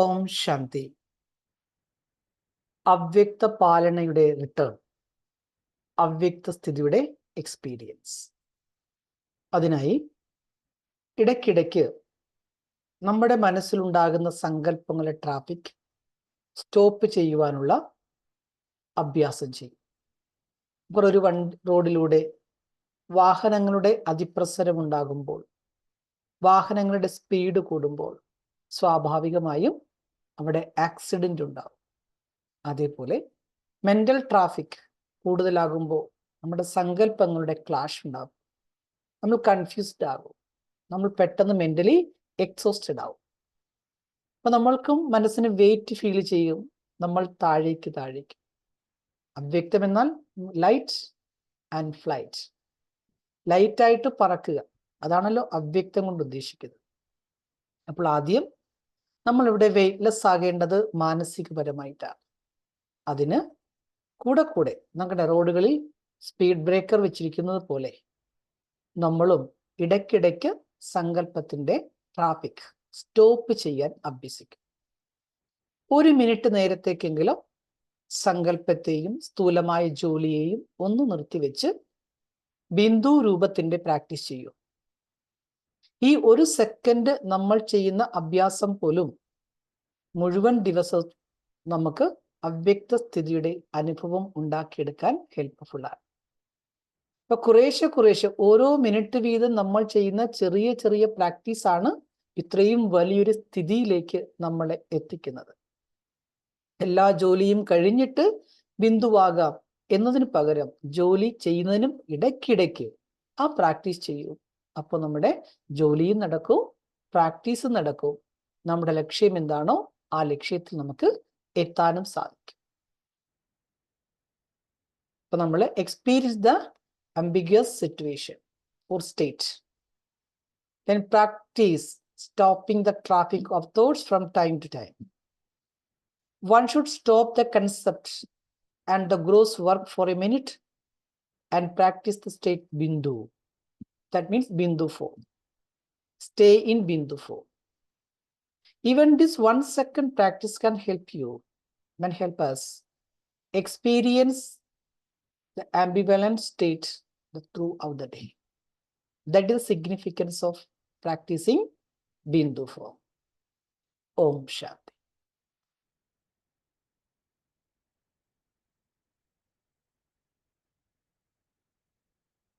ഓം ശാന്തി. അവ്യക്ത പാലനയുടെ റിട്ടേൺ അവ്യക്ത സ്ഥിതിയുടെ എക്സ്പീരിയൻസ് അതിനായി ഇടയ്ക്കിടയ്ക്ക് നമ്മുടെ മനസ്സിലുണ്ടാകുന്ന സങ്കല്പങ്ങളെ ട്രാഫിക് സ്റ്റോപ്പ് ചെയ്യുവാനുള്ള അഭ്യാസം ചെയ്യും. ഇപ്പോൾ ഒരു വണ്ടി റോഡിലൂടെ വാഹനങ്ങളുടെ അതിപ്രസരം ഉണ്ടാകുമ്പോൾ വാഹനങ്ങളുടെ സ്പീഡ് കൂടുമ്പോൾ സ്വാഭാവികമായും അവിടെ ആക്സിഡന്റ് ഉണ്ടാവും. അതേപോലെ മെന്റൽ ട്രാഫിക് കൂടുതലാകുമ്പോൾ നമ്മുടെ സങ്കല്പങ്ങളുടെ ക്ലാഷ് ഉണ്ടാകും നമ്മൾ കൺഫ്യൂസ്ഡ് ആകും. നമ്മൾ പെട്ടെന്ന് മെന്റലി എക്സോസ്റ്റഡ് ആവും. അപ്പം നമ്മൾക്കും മനസ്സിന് വെയിറ്റ് ഫീൽ ചെയ്യും. നമ്മൾ താഴേക്ക് താഴേക്ക്. അവ്യക്തം എന്നാൽ ലൈറ്റ് ആൻഡ് ഫ്ലൈറ്റ് ലൈറ്റായിട്ട് പറക്കുക. അതാണല്ലോ അവ്യക്തം കൊണ്ട് ഉദ്ദേശിക്കുന്നത്. അപ്പോൾ ആദ്യം നമ്മൾ ഇവിടെ വെയിറ്റ്ലെസ് ആകേണ്ടത് മാനസികപരമായിട്ടാണ്. അതിന് കൂടെ കൂടെ നമ്മുടെ റോഡുകളിൽ സ്പീഡ് ബ്രേക്കർ വെച്ചിരിക്കുന്നത് പോലെ നമ്മളും ഇടയ്ക്കിടയ്ക്ക് സങ്കല്പത്തിന്റെ ട്രാഫിക് സ്റ്റോപ്പ് ചെയ്യാൻ അഭ്യസിക്കും. ഒരു മിനിറ്റ് നേരത്തേക്കെങ്കിലും സങ്കല്പത്തെയും സ്ഥൂലമായ ജോലിയെയും ഒന്ന് നിർത്തിവെച്ച് ബിന്ദു രൂപത്തിന്റെ പ്രാക്ടീസ് ചെയ്യൂ. ഈ ഒരു സെക്കൻഡ് നമ്മൾ ചെയ്യുന്ന അഭ്യാസം പോലും മുഴുവൻ ദിവസവും നമുക്ക് അവ്യക്ത സ്ഥിതിയുടെ അനുഭവം ഉണ്ടാക്കിയെടുക്കാൻ ആണ്. അപ്പൊ കുറേശ്ശെ കുറേശ്ശെ ഓരോ മിനിറ്റ് വീതം നമ്മൾ ചെയ്യുന്ന ചെറിയ ചെറിയ പ്രാക്ടീസ് ആണ് ഇത്രയും വലിയൊരു സ്ഥിതിയിലേക്ക് നമ്മളെ എത്തിക്കുന്നത്. എല്ലാ ജോലിയും കഴിഞ്ഞിട്ട് ബിന്ദുവാകാം എന്നതിന് പകരം ജോലി ചെയ്യുന്നതിനും ഇടയ്ക്കിടയ്ക്ക് ആ പ്രാക്ടീസ് ചെയ്യൂ. അപ്പോൾ നമ്മുടെ ജോലിയും നടക്കും പ്രാക്ടീസും നടക്കും നമ്മുടെ ലക്ഷ്യം എന്താണോ ആ ലക്ഷ്യത്തിൽ നമുക്ക് എത്താനും സാധിക്കും അപ്പൊ നമ്മൾ experience the ambiguous situation or state Then practice stopping the traffic of thoughts from time to time. One should stop the concept and the gross work for a minute and practice the state bindu. That means bindu form. Stay in bindu form. Even this one second practice can help you, can help us experience the ambivalent state throughout the day. That is the significance of practicing Bindu form. Om Shanti.